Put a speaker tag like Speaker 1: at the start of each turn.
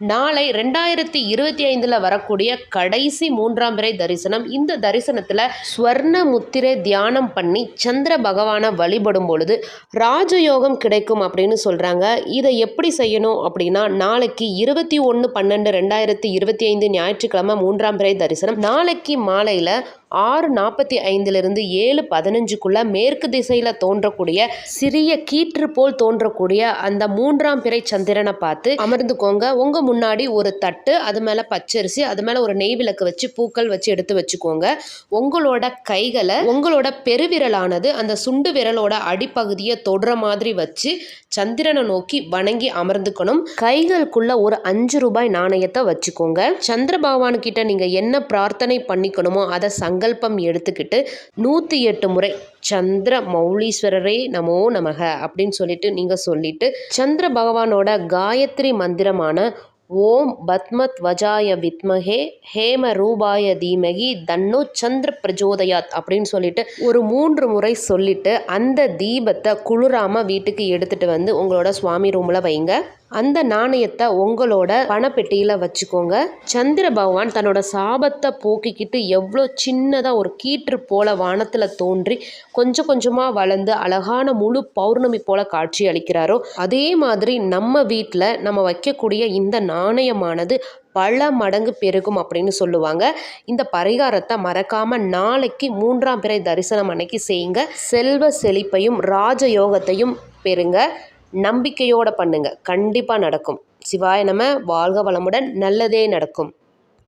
Speaker 1: நாளை ரெண்டாயிரத்தி இருபத்தி ஐந்தில் வரக்கூடிய கடைசி மூன்றாம் பிறை தரிசனம். இந்த தரிசனத்தில் ஸ்வர்ண முத்திரை தியானம் பண்ணி சந்திர பகவானை வழிபடும் பொழுது ராஜயோகம் கிடைக்கும் அப்படின்னு சொல்கிறாங்க இதை எப்படி செய்யணும் அப்படின்னா நாளைக்கு இருபத்தி ஒன்று பன்னெண்டு ரெண்டாயிரத்தி இருபத்தி ஐந்து ஞாயிற்றுக்கிழமை மூன்றாம் பிறை தரிசனம். நாளைக்கு மாலையில் ஆறு நாற்பத்தி ஐந்திலிருந்து ஏழு பதினஞ்சுக்குள்ளே மேற்கு திசையில் தோன்றக்கூடிய சிறிய கீற்று போல் தோன்றக்கூடிய அந்த மூன்றாம் பிறை சந்திரனை பார்த்து அமர்ந்துக்கோங்க. உங்கள் முன்னாடி ஒரு தட்டு அது மேலே பச்சரிசி அது மேலே ஒரு நெய் விளக்கு வச்சு பூக்கள் வச்சு எடுத்து வச்சுக்கோங்க. உங்களோட கைகளை உங்களோட பெருவிரலானது அந்த சுண்டு விரலோட அடிப்பகுதியை தொடுற மாதிரி வச்சு சந்திரனை நோக்கி வணங்கி அமர்ந்துக்கணும். கைகளுக்குள்ள ஒரு அஞ்சு ரூபாய் நாணயத்தை வச்சுக்கோங்க. சந்திர பகவான் கிட்ட நீங்கள் என்ன பிரார்த்தனை பண்ணிக்கணுமோ அதை சங்க சங்கல்பம் எடுத்துக்கிட்டு நூற்றி எட்டு முறை சந்திர மௌலீஸ்வரரே நமோ நமக அப்படின்னு சொல்லிட்டு நீங்கள் சொல்லிட்டு சந்திர பகவானோட காயத்ரி மந்திரமான ஓம் பத்மத்வஜாய வித்மஹே ஹேம ரூபாய தீமகி தன்னோ சந்திர பிரஜோதயாத் அப்படின்னு சொல்லிட்டு ஒரு மூன்று முறை சொல்லிட்டு அந்த தீபத்தை குளிராம வீட்டுக்கு எடுத்துட்டு வந்து உங்களோட சுவாமி ரூமில் வைங்க. அந்த நாணயத்தை உங்களோட பணப்பெட்டியில் வச்சுக்கோங்க. சந்திர பகவான் தன்னோட சாபத்தை போக்கிக்கிட்டு எவ்வளோ சின்னதாக ஒரு கீற்று போல வானத்தில் தோன்றி கொஞ்சம் கொஞ்சமாக வளர்ந்து அழகான முழு பௌர்ணமி போல காட்சி அளிக்கிறாரோ அதே மாதிரி நம்ம வீட்டில் நம்ம வைக்கக்கூடிய இந்த நாணயமானது பல மடங்கு பெருகும் அப்படின்னு சொல்லுவாங்க. இந்த பரிகாரத்தை மறக்காம நாளைக்கு மூன்றாம் பிறை தரிசனம் அன்னைக்கு செய்யுங்க. செல்வ செழிப்பையும் ராஜயோகத்தையும் பெறுங்க. நம்பிக்கையோடு பண்ணுங்கள் கண்டிப்பாக நடக்கும். சிவாய நம வாழ்க வளமுடன் நல்லதே நடக்கும்.